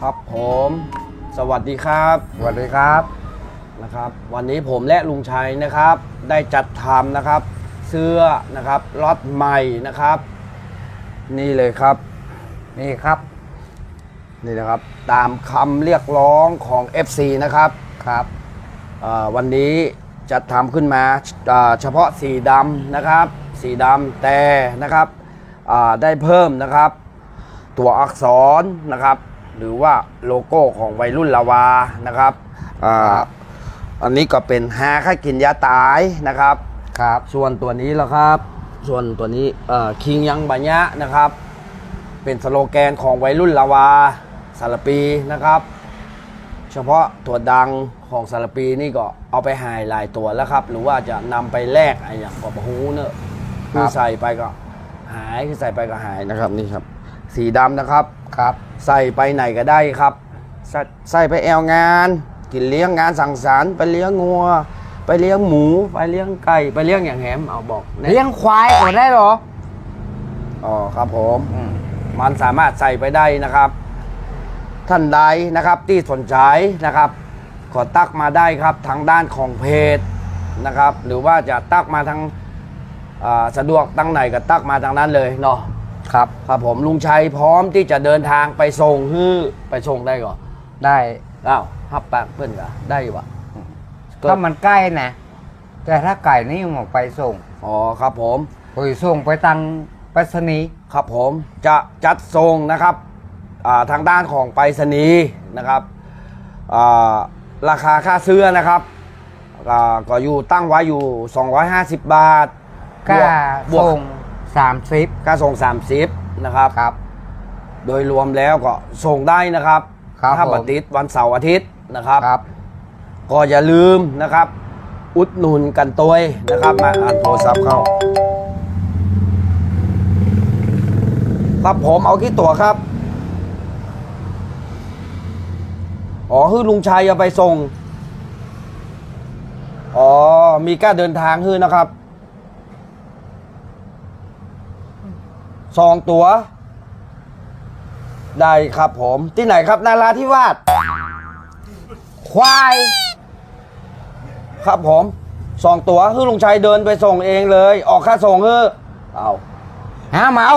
ครับผมสวัสดีครับสวัสดีครับนะครับ วันนี้ผมและลุงชัยนะครับ ได้จัดทำนะครับ เสื้อนะครับล็อตใหม่นะครับ นี่เลยครับนี่ครับนี่นะครับ ตามคำเรียกร้องของ FC นะครับครับเอ่อวันนี้จัดทำขึ้นมาเอ่อเฉพาะสีดำนะครับ สีดำแต่นะครับอ่าได้เพิ่มนะครับ ตัวอักษรนะครับ หรือว่าโลโก้ของวัยรุ่นลาวานะครับอ่าอันนี้ก็เป็นฮาค่ากินยาตายนะครับครับ ส่วนตัวนี้แล้วครับ ส่วนตัวนี้คิงยังบัญญะนะครับ เป็นสโลแกนของวัยรุ่นลาวาสารปีนะครับ เฉพาะตัวดังของสารปีนี่ก็เอาไปหายหลายตัวแล้วครับ หรือว่าจะนำไปแลกอะไรอย่างกับหูเนอะคือใส่ไปก็หายคือใส่ไปก็หายนะครับนี่ครับ สีดำนะครับครับ ใส่ไปไหนก็ได้ครับ ใส่ใส่ไปแอลงาน กินเลี้ยงงานสังสรรค์ไปเลี้ยงงัว ไปเลี้ยงหมู ไปเลี้ยงไก่ ไปเลี้ยงอย่างแหมเอาบอกแน่เลี้ยงควายก็ได้เหรออ๋อครับผม อืมมันสามารถใส่ไปได้นะครับ ท่านใดนะครับที่สนใจนะครับ ขอตักมาได้ครับทางด้านของเพจนะครับ หรือว่าจะตักมาทางอ่าสะดวกตั้งไหนก็ตักมาทางนั้นเลยเนาะ ครับ ครับผมลุงชัยพร้อมที่จะเดินทางไปส่งฮื้อไปส่งได้ก่อนได้ อ้าวฮับปากเพื่อนกะได้วะถ้ามันใกล้นะ แต่ถ้าไก่นี่หมอกไปส่งอ๋อครับผมไปส่งไปตังไปรษณีย์ครับผมจะจัดส่งนะครับอ่าทางด้านของไปรษณีย์นะครับอ่าราคาค่าเสื้อนะครับอ่าก็อยู่ตั้งไว้อยู่ 250 บาทก็บวกส่ง สามสิบค่าส่ง30นะครับครับ โดยรวมแล้วก็ส่งได้นะครับครับถ้าผมบัติดวันเสาร์อาทิตย์นะครับ ครับ ก็อย่าลืมนะครับ อุดหนุนกันตัวยนะครับมาอ่านโทรศัพท์เข้าครับผมเอากี่ตัวครับ อ๋อคือลุงชัยเอาไปส่ง อ๋อ มีการเดินทางฮื้อนะครับ สองตัว ได้ครับผม ที่ไหนครับนาราธิวาสควาย ครับผมสองตัวคือลุงชัยเดินไปส่งเองเลย ออกค่าส่งคือเอาหาเหมา